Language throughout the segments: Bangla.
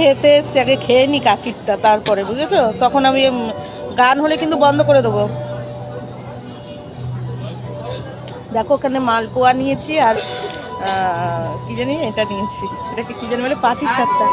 খেতে এসছি, আগে খেয়ে নি কাকিরটা তারপরে, বুঝেছ? তখন আমি গান হলে কিন্তু বন্ধ করে দেবো। দেখো ওখানে মালপোয়া নিয়েছি আর কি জানি এটা নিয়েছি। এটাকে কি জানি বলে পাটির সাতটা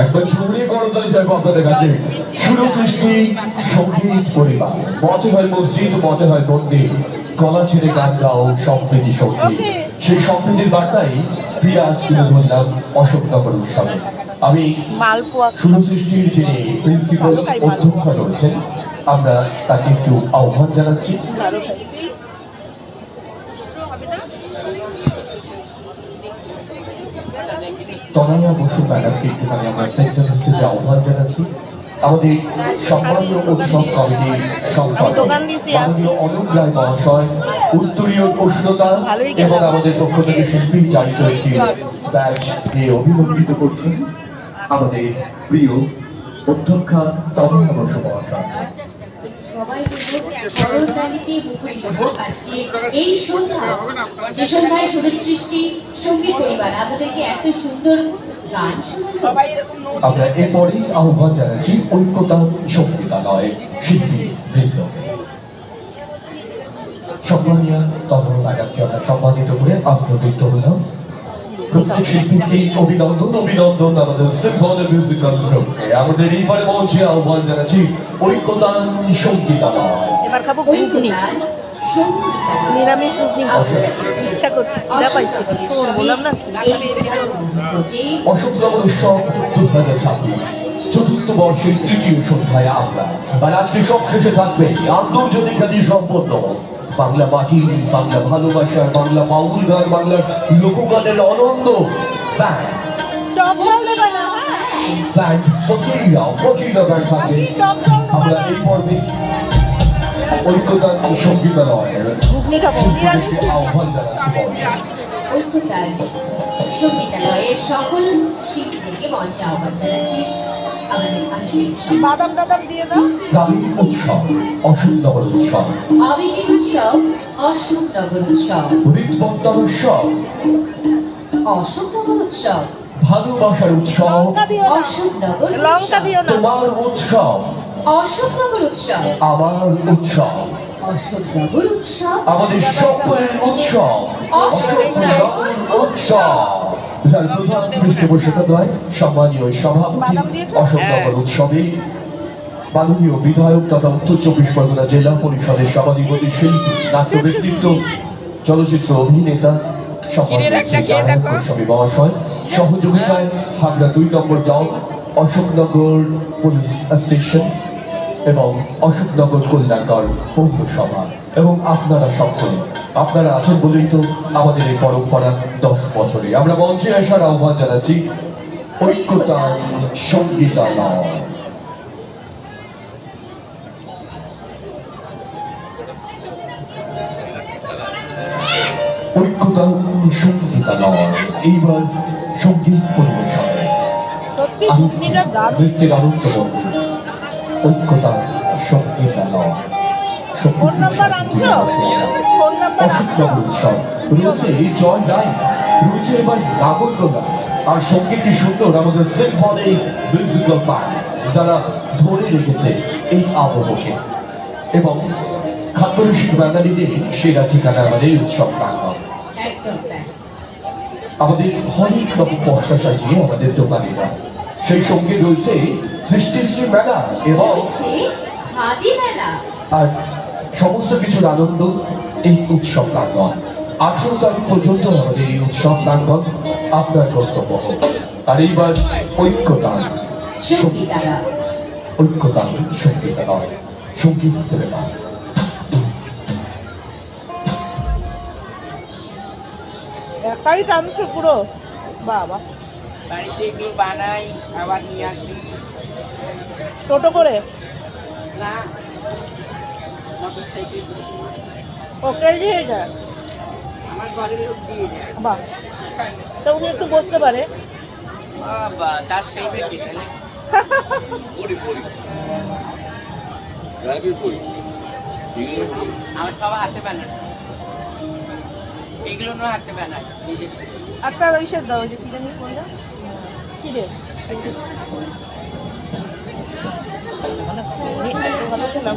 একবার ছড়িয়ে করতালি চাইব আপনাদের কাছে সুর সৃষ্টি সংগীত পরিবার। মতে হয় মসজিদ মতে হয় মন্দির। গলা ছেড়ে গান গাও সম্প্রীতি সংগীত সেই সম্প্রীতির বার্তাই বিরাজ তুলে ধরলাম অশোকনগর উৎসবে। আমি সুর সৃষ্টির যিনি প্রিন্সিপাল অধ্যক্ষ রয়েছেন আমরা তাকে একটু আহ্বান জানাচ্ছি। তনয়া বসু ম্যাডামকে একটুখানি আমরা সেন্টার স্টেজে আহ্বান জানাচ্ছি। আমাদের সম্মানীয় উৎসব কমিটির সম্পাদক মাননীয় অরুণ রায় মহাশয় উত্তরীয় উষ্ণতা গেলাম। এবং আমাদের পক্ষ থেকে শিল্পী চালিত একটি ব্যাচ দিয়ে অভিনন্দিত করছেন আমাদের প্রিয় অধ্যক্ষা তনয়া বসু মহাশয়। সবাই বলব সরল প্রাণীতে মুখরিত হোক আজকে এই সন্ধ্যা যে সন্ধ্যায় সৃষ্টি সংগীত পরিবার আপনাদেরকে এত সুন্দর গান আমরা এরপরেই আহ্বান জানাচ্ছি ঐক্যতা সঙ্গীতালয় শিল্পী বৃন্দ। সম্মানীয় তখন ম্যাডামকে আমরা সম্মানিত করে আগ্রহিত হলাম। প্রত্যেক শিল্পীকে অভিনন্দন অভিনন্দন আমাদের গ্রুপকে আমাদের এইবারে মঞ্চে আহ্বান জানাচ্ছি সঙ্গীতালয় এবার খাব ঘুগনি নিরামিষ ঘুগনি ইচ্ছা করছে খিদা পাইছে ভীষণ বললাম না খিদা এই পেয়েছে যে অশোকনগর উৎসব দু হাজার ছাব্বিশ চতুর্থ বর্ষের তৃতীয় সন্ধ্যায় আমরা আর আজকে সব শেষে থাকবে আন্তর্জাতিক আদি সম্পন্ন বাংলা মাটি বাংলা ভালোবাসা, বাংলা বাউল গান বাংলার লোকগানের অনন্দ ব্যান্ড আমরা শিল্পীদেরকে আহ্বান জানাচ্ছি মঞ্চে। সকল আহ্বান জানাচ্ছি। বাদাম টাদাম দিয়ে দাও। রাবি উৎসব অশোকনগর উৎসব। আবেগের উৎসব? অশোকনগর উৎসব। হৃদবন্তর উৎসব। অশোকনগর উৎসব। ভালোবাসার উৎসব। লঙ্কা দিও না। অশোকনগর লঙ্কা দিও না। তোমার উৎসব। অশোকনগর উৎসব। আমার উৎসব। অশোকনগর উৎসব। আমাদের সকলের উৎসব। অশোকনগর উৎসব। যার প্রধান পৃষ্ঠপোষকতায় সম্মানীয় সভাপতি? অশোকনগর উৎসবে মাননীয় বিধায়ক তথা উত্তর চব্বিশ পরগনা জেলা পরিষদের সভাধিপতি শিল্পী নাট্য ব্যক্তিত্ব চলচ্চিত্র অভিনেতা সম্মানীয় মহাশয় সহযোগিতায় হাবড়া দুই number block Ashoknagar police station এবং অশোকনগর কল্যাণকর পৌরসভা। এবং আপনারা সকলে আপনারা আছেন বলেই তো আমাদের এই পরম্পরা দশ বছরে। আমরা মঞ্চে আসার আহ্বান জানাচ্ছি ঐক্যতা সঙ্গীতালয়। ঐক্যতা সঙ্গীতালয় এইবার সংগীত পরিবেশন। আমি নৃত্যের আনন্দ ঐক্যতা সঙ্গীতালয়। ফোন নাম্বার আনছো? ফোন নাম্বার আনছো? রয়েছে এই জয় রায় রয়েছে এবার নাগরদোলা। আর সঙ্গে কি সুন্দর আমাদের সিম্ফনি মিউজিক্যাল পার্ক যারা ধরে রেখেছে এই আবহকে। এবং খাদ্যরসিক বাঙালিদের সেরা ঠিকানা আমাদের এই উৎসব প্রাঙ্গণ। আমাদের হরেক রকম পশা সাজিয়ে আমাদের দোকানেরা সেই সঙ্গে রয়েছে সৃষ্টিশ্রী মেলা এবং আর সমস্ত কিছুর আনন্দ এই উৎসব প্রাঙ্গণ। আঠেরো তারিখ পর্যন্ত আমাদের এই উৎসব প্রাঙ্গণ আপনার কর্তব্য হোক। আর এইবার ঐক্যতান ঐক্যতান সংগীত নয় সংগীত দেবে একাই টানছো পুরো? বাবা। বাড়িতে এগুলো বানাই আবার নিয়ে আসি। টোটো করে? না। মোটর সাইকেল ও কেজি যায়? আমার ঘরের লোক দিয়ে দেয়। বাহ। তা উনি একটু বসতে পারে। বাবা তার সেই বেশি পড়ি পড়ি। ড্রাইভের পড়ি। আমার সব হাতে বানানো এগুলো না হাতে নিজে একটা ইসের দাও ওই যে কি জানি কোনটা কি রে? মানে ভালো খেলাম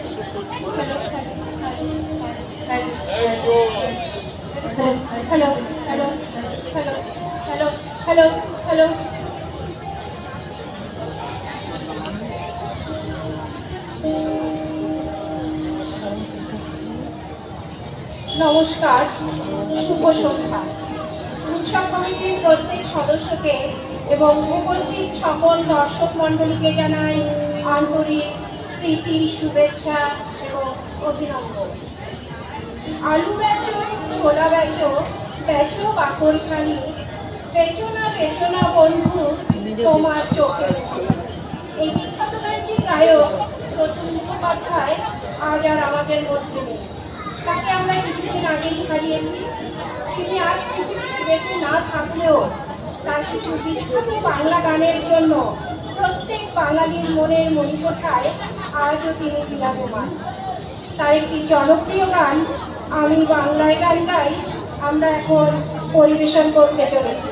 নমস্কার শুভ সন্ধ্যা। উৎসব কমিটির প্রত্যেক সদস্যকে এবং উপস্থিত সকল দর্শক মণ্ডলীকে জানাই আন্তরিক প্রীতি শুভেচ্ছা এবং অভিনন্দন। আলু বেচো ছোলা বেচো বেচো বাকরখানি বেচো না বেচো না বন্ধু তোমার মনি। এই বিখ্যাত গানটি গায়ক প্রথম মুখোপাধ্যায় আজ আর আমাদের মধ্যে নেই। তাকে আমরা কিছুদিন আগেই হারিয়েছি। তিনি আজ পৃথিবীতে বেঁচে না থাকলেও তার কিছু বিখ্যাত বাংলা গানের জন্য প্রত্যেক বাঙালির মনের মণিকোঠায় আজও তিনি বিরাজমান। তার একটি জনপ্রিয় গান, আমি বাংলায় গান গাই, আমরা এখন পরিবেশন করতে চলেছি।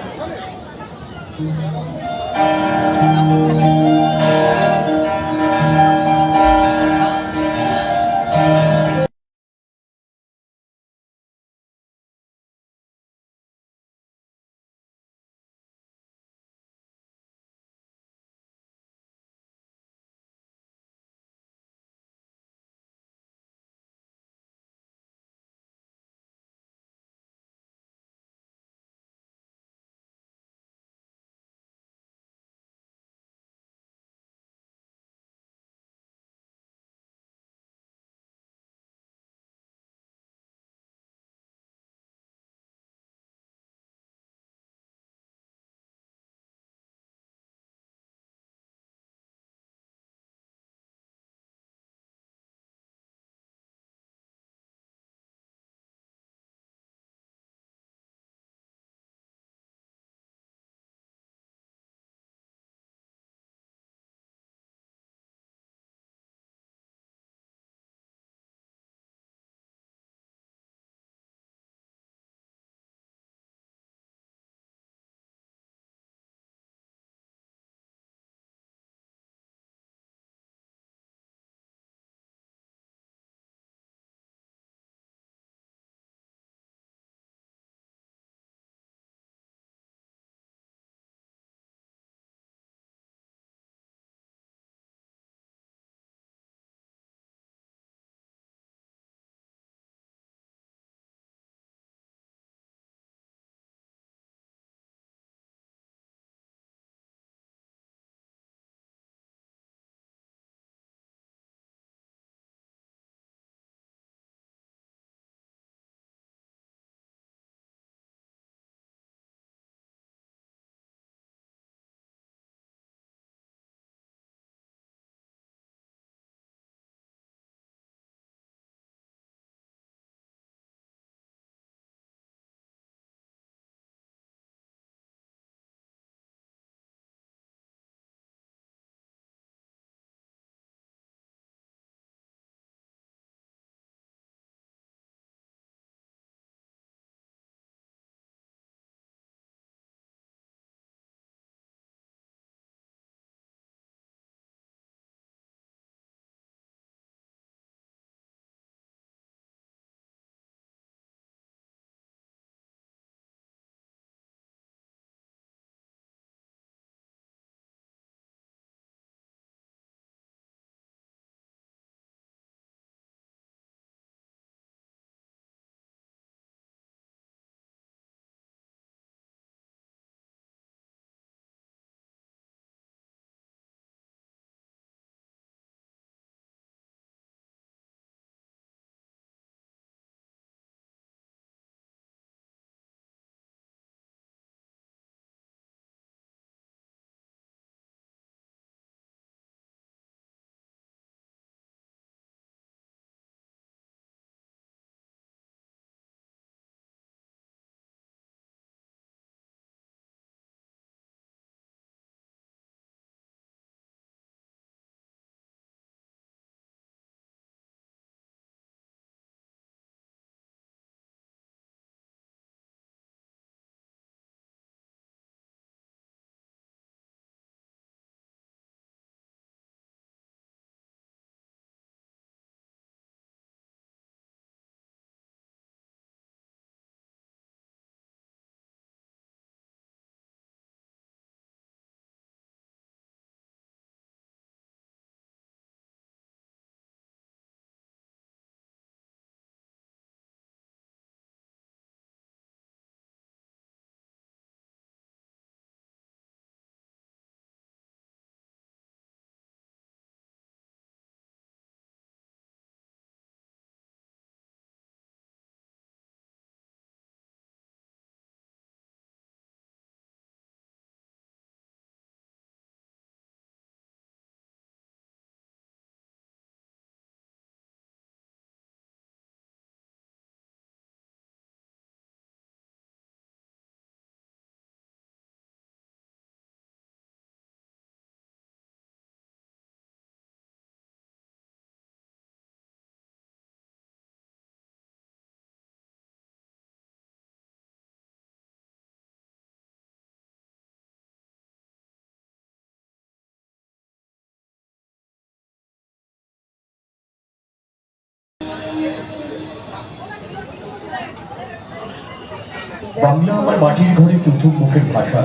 বাংলা আমার মাটির ঘরে প্রথম মুখের ভাষা।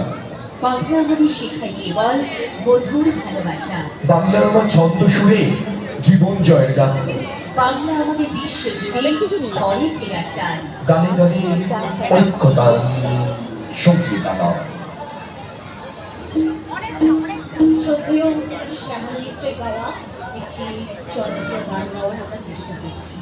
বাংলা আমাদের শেখায় কেবল মধুর ভালোবাসা। বাংলা আমার ছন্দ সুরে জীবন জয়ের গান। বাংলা আমাদের বিশ্বজুড়ে ঘরে ফেরার টান। গানে গানে ঐক্যতা শ্রদ্ধেয় শ্যামল মিত্রের গাওয়া একটি চন্দ্র গান গাওয়ার আমরা চেষ্টা করছি।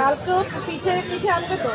কালকেও পিঠে পিঠে আনবে তো?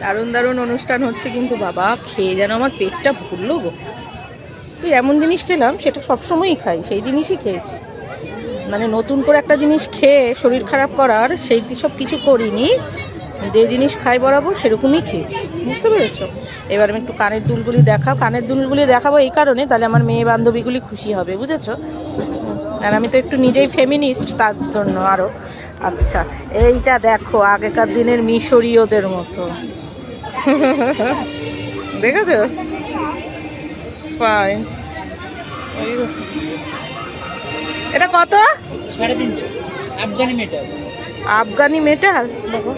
দারুণ দারুণ অনুষ্ঠান হচ্ছে কিন্তু বাবা, খেয়ে যেন আমার পেটটা ভরলো গো। তো এমন জিনিস খেলাম, সেটা সবসময়ই খাই, সেই জিনিসই খেয়েছি। মানে নতুন করে একটা জিনিস খেয়ে শরীর খারাপ করার, সেই সব কিছু করিনি, যে জিনিস খাই বরাবর সেরকমই খেয়েছি, বুঝতে পেরেছ? এবার আমি একটু কানের দুলগুলি দেখাও, কানের দুলগুলি দেখাবো এই কারণে, তাহলে আমার মেয়ে বান্ধবীগুলি খুশি হবে, বুঝেছ? আর আমি তো একটু নিজেই ফেমিনিস্ট তার জন্য আরও আচ্ছা এইটা দেখো আগেকার দিনের মিশরীয়দের মতো। দেখেছ? ফাইন এটা কত? সাড়ে তিনশো। আফগানি মেটাল আফগানি মেটাল দেখো।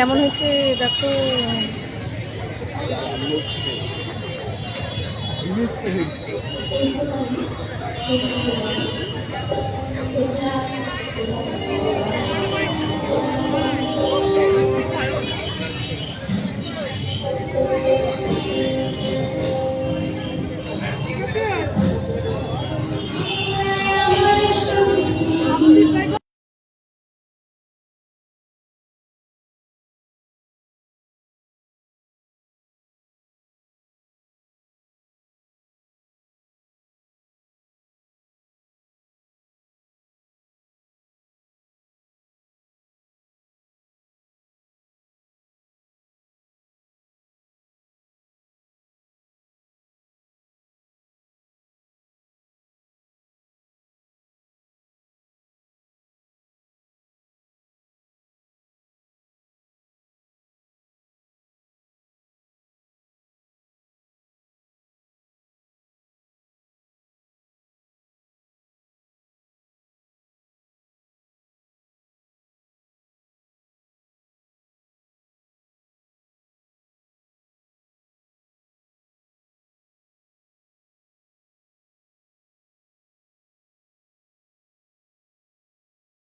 কেমন হয়েছে দেখো? সেটা